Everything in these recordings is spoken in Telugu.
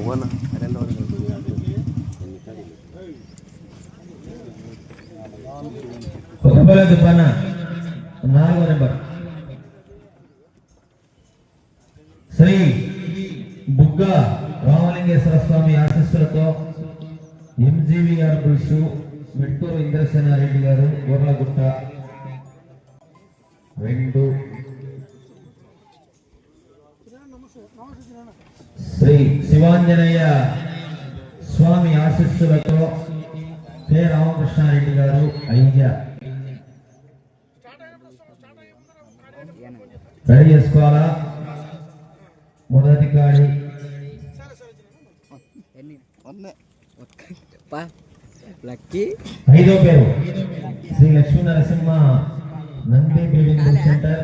ಅವನ ಅದೆಲ್ಲ కొత్తపల్లి దుకాణ నాలుగో నెంబర్ శ్రీ బుగ్గ రామలింగేశ్వర స్వామి ఆశీస్సులతో ఎంజీవీఆర్ బుల్స్ మెట్టూరు ఇంద్రసేనారెడ్డి గారు గోర్లగుట్ట రెండు శ్రీ శివాంజనేయ స్వామి ఆశీస్సులతో కె. రామకృష్ణారెడ్డి గారు అయ్య రెడీ చేసుకోవాలా? మొదటి కాడి ఎన్ని వంద పా లక్కీ. ఐదో పేరు. Shri Lakshmi Narasimha Nandi building center.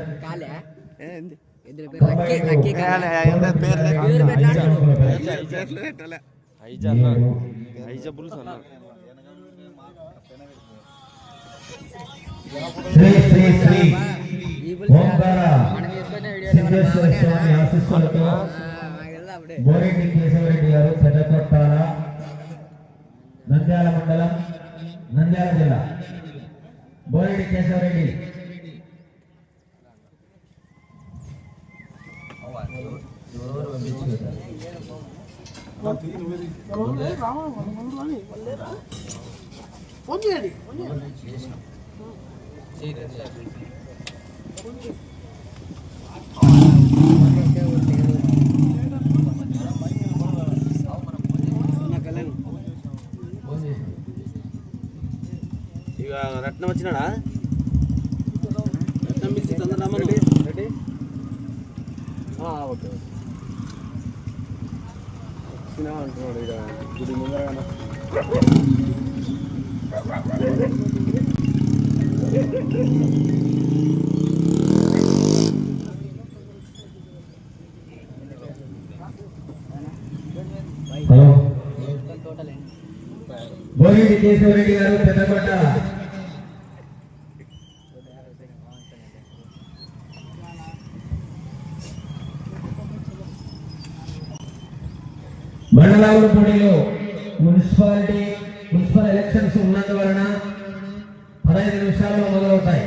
Shri Shri Shri Omkara Siddheshwara Swami ఆశీస్సులతో బోరెడ్డి కేశవరెడ్డి గారు పెద్దకొట్టాల నంద్యాల మండలం నంద్యాల జిల్లా. బోరెడ్డి కేశవరెడ్డి. ఫోన్ చేయండి ఇక రత్నం వచ్చినాడా? రత్నం పిలిచి తొందర రమ్మను. ఓకే. వచ్చినా అంటున్నాడు ఇక గుడి ముందర హలో బోరెడ్డి కేశవరెడ్డి గారు పెద్దకొట్టాల మండలావులపూడిలో మున్సిపాలిటీ మున్సిపల్ ఎలక్షన్స్ ఉన్నందువలన పదహైదు నిమిషాల్లో మొదలవుతాయి.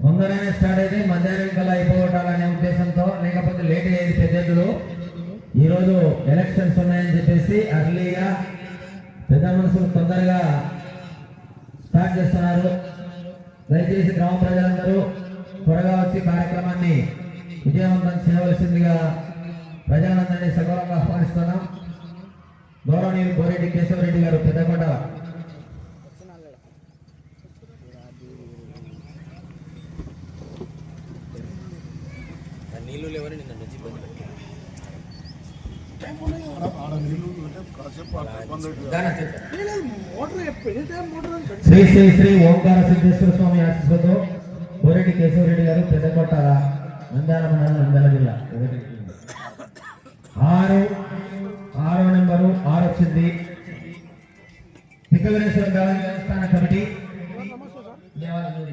తొందరగానే స్టార్ట్ అయితే మధ్యాహ్నం కల్లా అయిపోగొట్టాలనే ఉద్దేశంతో లేకపోతే లేట్ అయ్యేది పెద్దలు ఈరోజు ఎలక్షన్స్ ఉన్నాయని చెప్పేసి అర్లీగా పెద్ద మనుషులు తొందరగా స్టార్ట్ చేస్తున్నారు. దయచేసి గ్రామ ప్రజలందరూ త్వరగా వచ్చి కార్యక్రమాన్ని విజయవంతం చేయవలసిందిగా ప్రజలందరినీ సగౌరవంగా ఆహ్వానిస్తున్నాం. గౌరవనీయులు కోరెడ్డి కేశవరెడ్డి గారు పెద్దకొండ నీళ్ళు లేవని నిన్న నుంచి శ్రీ శ్రీ శ్రీ ఓంకార సిద్ధేశ్వర స్వామి ఆశీస్సులతో బోరెడ్డి కేశవరెడ్డి గారు పెద్దకోట నంద్యాల మండలం నంద్యాల జిల్లా. దేవస్థాన కమిటీ దేవాలయం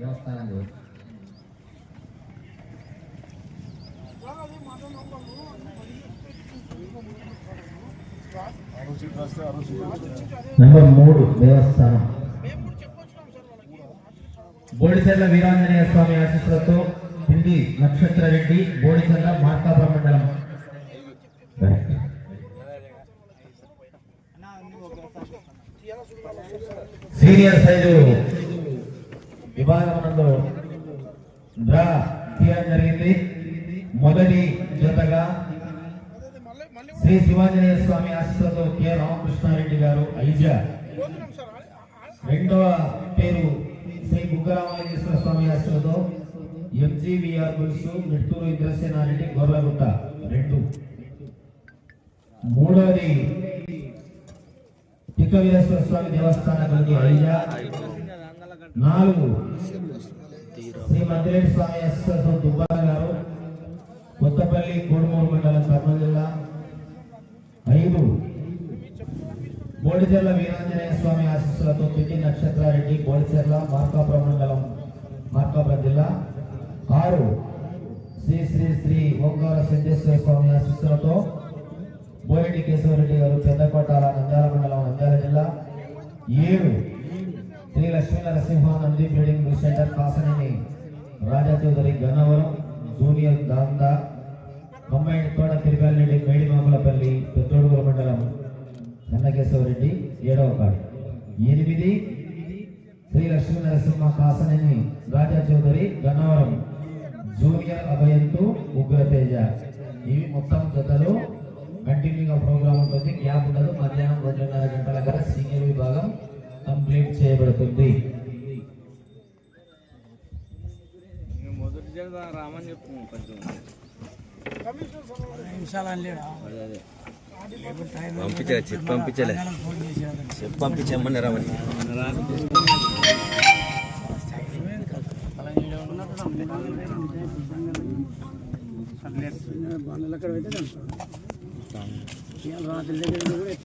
దేవస్థానం నెంబర్ మూడు దేవస్థానం. బోడిచెర్ల వీరాంజనేయ స్వామి ఆశీస్సులతో హిందీ నక్షత్ర రెడ్డి బోడిచెర్ల మార్కాపురం మండలం. సీనియర్ సైజు విభాగమునందు డ్రా తీయడం జరిగింది. మొదటి జతగా శ్రీ శివాంజనేయ స్వామి ఆశీస్సులతో కె. రామకృష్ణారెడ్డి గారు ఐజా. రెండవ పేరు శ్రీ బుగ్గరామలింగేశ్వర స్వామి ఆశీస్సులతో ఎంజీవీఆర్ గురుసు నెట్టూరు ఇంద్రసేనారెడ్డి గొర్రెగుట్ట రెండు. మూడవది తిక్కవీరేశ్వర స్వామి దేవస్థాన కమిటీ ఐజా నాలుగు. శ్రీ మద్దిరెడ్డి స్వామి ఆశీస్సులతో దుబ్బాల గారు కొత్తపల్లి కోడుమూరు మండలం కర్నూలు జిల్లా. ఐదు. బోడిచెర్ల వీరాంజనేయ స్వామి ఆశీస్సులతో పిల్లి నక్షత్రారెడ్డి బోడిచెర్ల మార్కాపురం మండలం మార్కాపురం జిల్లా. ఆరు. శ్రీ శ్రీ శ్రీ ఓంకార సిద్ధేశ్వర స్వామి ఆశీస్సులతో బోరెడ్డి కేశవరెడ్డి గారు పెద్దకోట నంద్యాల మండలం నంద్యాల జిల్లా ఏడు Shri Lakshmi Narasimha Nandi breeding center Kasaneni Raja Chowdary Gannavaram junior దాందా combined తోట తిరుపల్లి మేడిమాములపల్లి పెద్దోడుగుల మండలం చెన్నకేశవరెడ్డి ఏడవ కాడి. ఎనిమిది శ్రీ లక్ష్మీ నరసింహ కాసనేని రాజా చౌదరి గన్నవరం జూనియర్ అభయంతు ఉగ్రతేజ. ఇవి మొత్తం జతలు గ్యాప్ ఉండదు మధ్యాహ్నం రెండున్నర గంటల గల సీనియర్ విభాగం కంప్లీట్ చేయబడుతుంది. రామని చెప్పు కొంచెం. పంపించలే చెప్పి పంపించలే. చెప్పి పంపించమ్మని రామని You have.